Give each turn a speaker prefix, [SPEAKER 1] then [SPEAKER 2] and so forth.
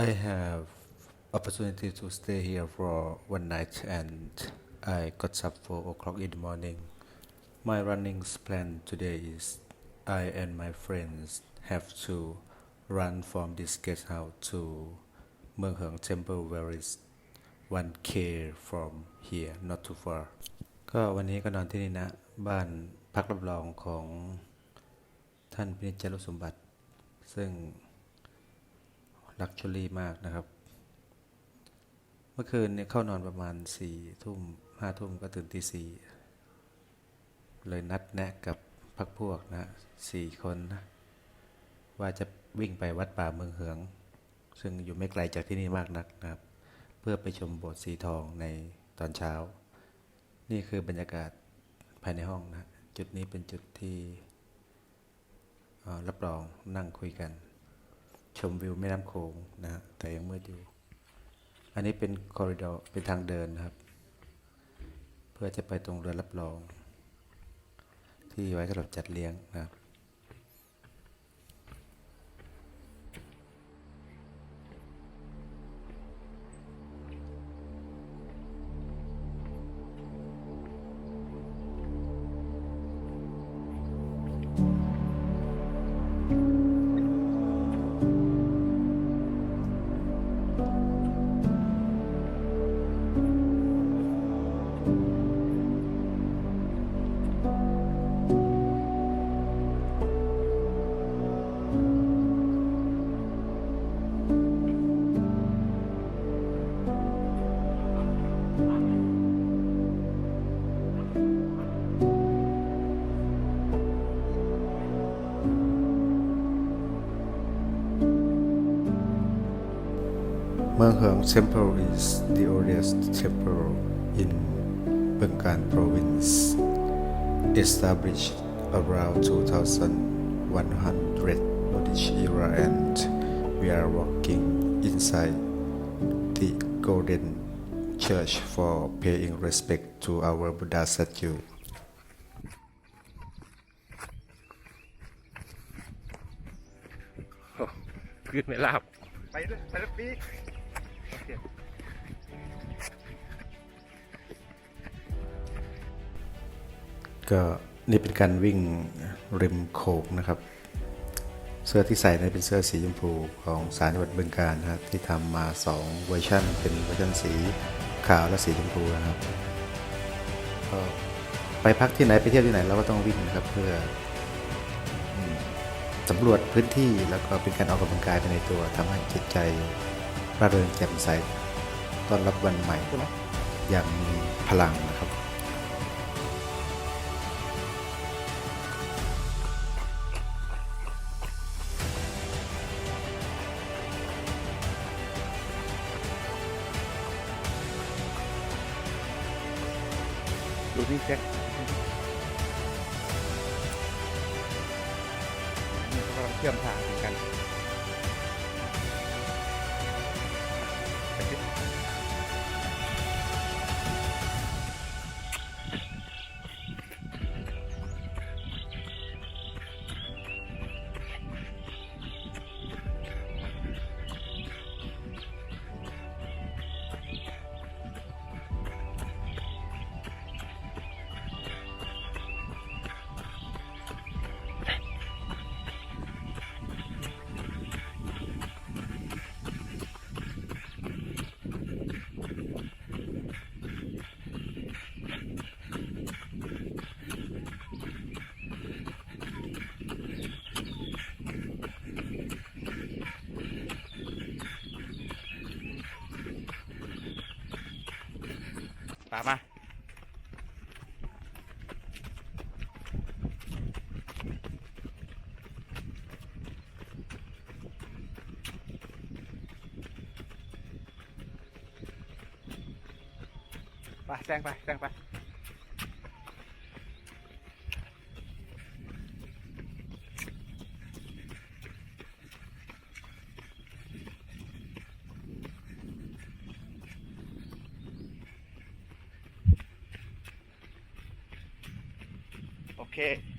[SPEAKER 1] I have opportunity to stay here for one night and I got up four o'clock in the morning. My running plan today is I and my friends have to run from this guest house to Myeong Heung Temple where is 1k from here not too far ก็วันนี้ก็นอนที่นี่นะ บ้านพักรับรองของท่านพินิจจารุสมบัติ ซึ่ง ลักชัวรี่มากนะครับ เมื่อคืนเนี่ยเข้านอนประมาณสี่ทุ่มห้าทุ่มก็ตื่นตีสี่เลยนัดแนะกับพักพวกนะสี่คนนะว่าจะวิ่งไปวัดป่าเมืองเหือง ซึ่งอยู่ไม่ไกลจากที่นี่มากนักนะครับ เพื่อไปชมโบสถ์สีทองในตอนเช้า นี่คือบรรยากาศภายในห้องนะ จุดนี้เป็นจุดที่รับรองนั่งคุยกัน ชมวิวแม่น้ำโขงนะฮะแต่ยังมืดอยู่ อันนี้เป็นคอริดอร์เป็นทางเดินนะครับ เพื่อจะไปตรงเรือรับรอง ที่ไว้สำหรับจัดเลี้ยงนะครับ Myeong Temple is the oldest temple in Bengal province, established around 2100 British era, and we are walking inside the Golden Church for paying respect to our Buddha statue.
[SPEAKER 2] ขึ้นไม่ลาบ
[SPEAKER 3] ไปเลยไปเลยปี
[SPEAKER 1] ก็นี่เป็นการวิ่งริมโขงนะครับ เสื้อที่ใส่นั้นเป็นเสื้อสีชมพูของสารจังหวัดบึงกาฬนะครับ ที่ทำมา 2 เวอร์ชันเป็นเวอร์ชันสีขาวและสีชมพูนะครับก็ไปพักที่ไหนไปเที่ยวที่ไหนเราก็ต้องวิ่งนะครับเพื่อสำรวจพื้นที่แล้วก็เป็นการออกกำลังกายไปในตัวทำให้จิตใจร่าเริงแจ่มใสต้อนรับวันใหม่อย่างมีพลังนะครับ
[SPEAKER 2] ดูพี่แจ็คนี่เขากำลังเชื่อมทางถึงกัน ตามมาไปแซงไปแซงไป โอเค